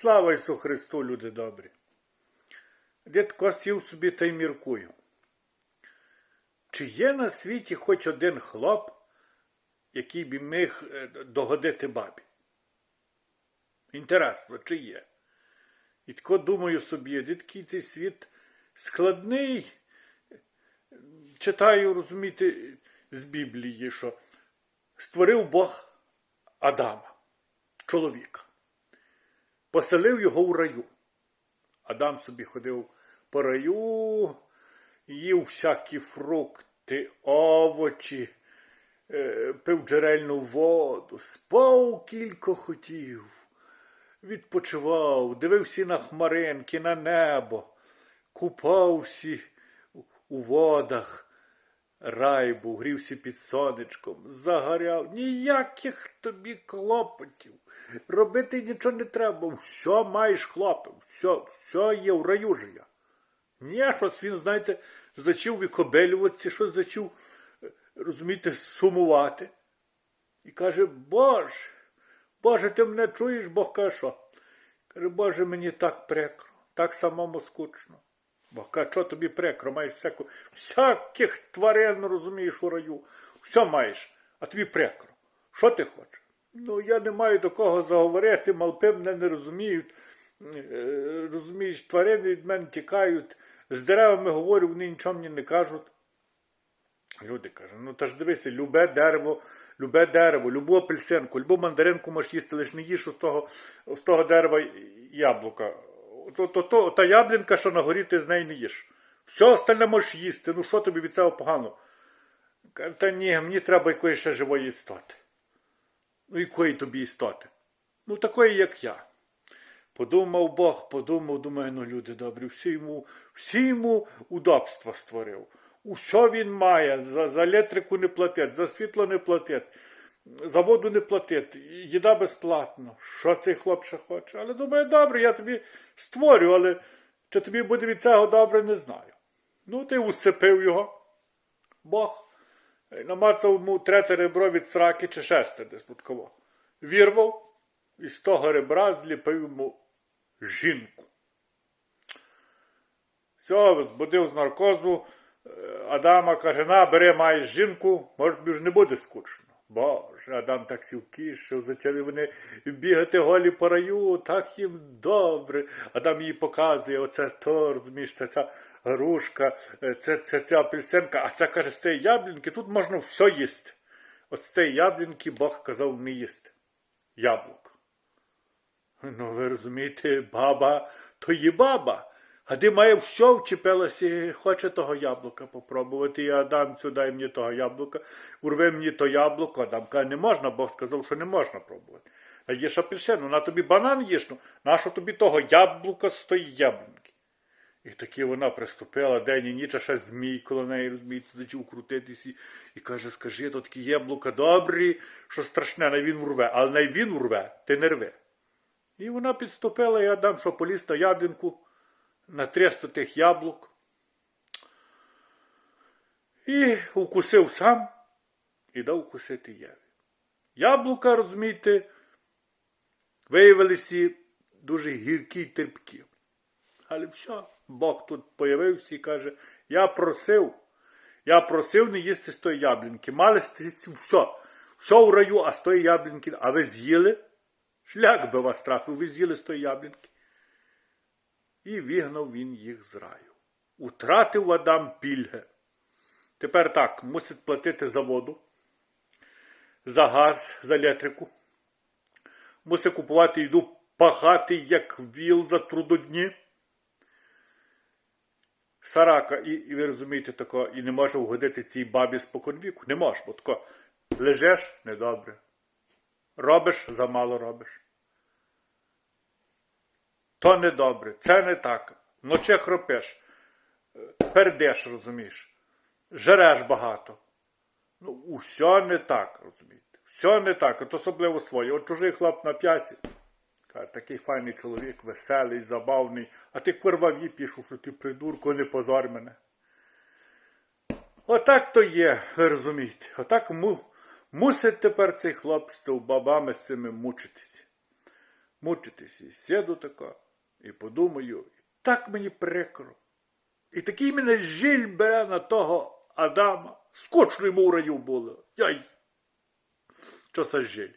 Слава Ісу Христу, люди добрі. Дідко сів собі та й міркую. Чи є на світі хоч один хлоп, який би міг е, догодити бабі? Інтересно, чи є? І тако думаю собі, дідкий цей світ складний. Читаю, розумієте, з Біблії, що створив Бог Адама, чоловіка, поселив його в раю. Адам собі ходив по раю, їв всякі фрукти, овочі, е, пив джерельну воду, спав кілько хотів, відпочивав, дивився на хмаринки, на небо, купався у водах. Рай був, грівся під сонечком, загоряв. Ніяких тобі клопотів. Робити нічого не треба. Все маєш хлопів, все, все є в раю же я. Ні, щось він, знаєте, зачав викобелюватися, щось зачав, е, розумієте, сумувати. І каже, Боже, Боже, ти мене чуєш, Бог каже, що? Каже, Боже, мені так прикро, так самому скучно. Бог каже, що тобі прикро, маєш всяку, всяких тварин, розумієш, у раю. Все маєш, а тобі прикро. Що ти хочеш? Ну, я не маю до кого заговорити, малпи мене не розуміють. Е, Розумієш, тварини від мене тікають. З деревами говорю, вони нічого мені не кажуть. Люди кажуть, ну та ж дивися, любе дерево, любе дерево, любу апельсинку, любу мандаринку можеш їсти, лише не їж з того, з того дерева яблука. То, то, то, та яблінка, що на горі, ти з неї не їш. Все остальне можеш їсти. Ну що тобі від цього погано? Та ні, мені треба якоїсь ще живої істоти. Ну, якої тобі істоти? Ну, такої, як я. Подумав Бог, подумав, думаю, ну люди добрі, всі йому, всі йому удобства створив. Усе він має, за, за електрику не платить, за світло не платить, за воду не платить, їда безплатно. Що цей хлоп ще хоче? Але думаю, добре, я тобі створю, але чи тобі буде від цього добре, не знаю. Ну, ти усипив його. Бог намацав йому третє ребро від сраки чи шесте десь тут кого. Вірвав і з того ребра зліпив йому жінку. Все, збудив з наркозу. Е, Адама каже, на, бери, маєш жінку, може тобі ж не буде скучно. Боже, Адам так сів кішив, почали вони бігати голі по раю, так їм добре. Адам їй показує, оце то, розумієш, це ця грушка, е, це, це ця апельсинка, а це каже, з цієї яблінки тут можна все їсти. От з цієї яблінки Бог казав не їсти. Яблук. Ну, ви розумієте, баба, то є баба. А де має все вчепилася хоче того яблука попробувати. І Адам цю дай мені того яблука, урви мені то яблуко. Адам каже, не можна, Бог сказав, що не можна пробувати. А їж апельсину, на тобі банан їш, ну, нащо тобі того яблука з тої яблунки? І таки вона приступила день і ніч, а ще змій коло неї, розумієте, зачав крутитись і, і каже, скажи, то такі яблука добрі, що страшне, най він урве, але най він урве, ти не рви. І вона підступила, і Адам, що поліз на яблінку, на 300 тих яблук. І укусив сам і дав укусити Єві. Яблука, розумієте, виявилися дуже гіркі й терпкі. Але все, Бог тут появився і каже: Я просив, я просив не їсти з тої яблінки. Мали все, все у раю, а з тої яблінки, а ви з'їли? Шлях би вас трафив, ви з'їли з тої яблінки. І вігнав він їх з раю. Утратив Адам пільги. Тепер так, мусить платити за воду, за газ, за електрику. Мусить купувати їду пахати, як віл за трудодні. Сарака, і, і ви розумієте, тако, і не може угодити цій бабі споконвіку. Не можеш, бо тако лежеш недобре. Робиш замало робиш. То не добре, це не так. Вночі хропеш, е, пердеш, розумієш, жереш багато. Ну, усе не так, розумієте. Все не так, от особливо своє. От чужий хлоп на п'ясі. Такий файний чоловік, веселий, забавний, а ти курваві пішу, що ти придурко, не позор мене. Отак то є, ви розумієте. Отак му, мусить тепер цей хлоп з бабами з цими мучитися. мучитись. І сяду така, і подумаю, так мені прикро. І такий мене жиль бере на того Адама. Скучно йому в раю було. Яй. Часа жиль?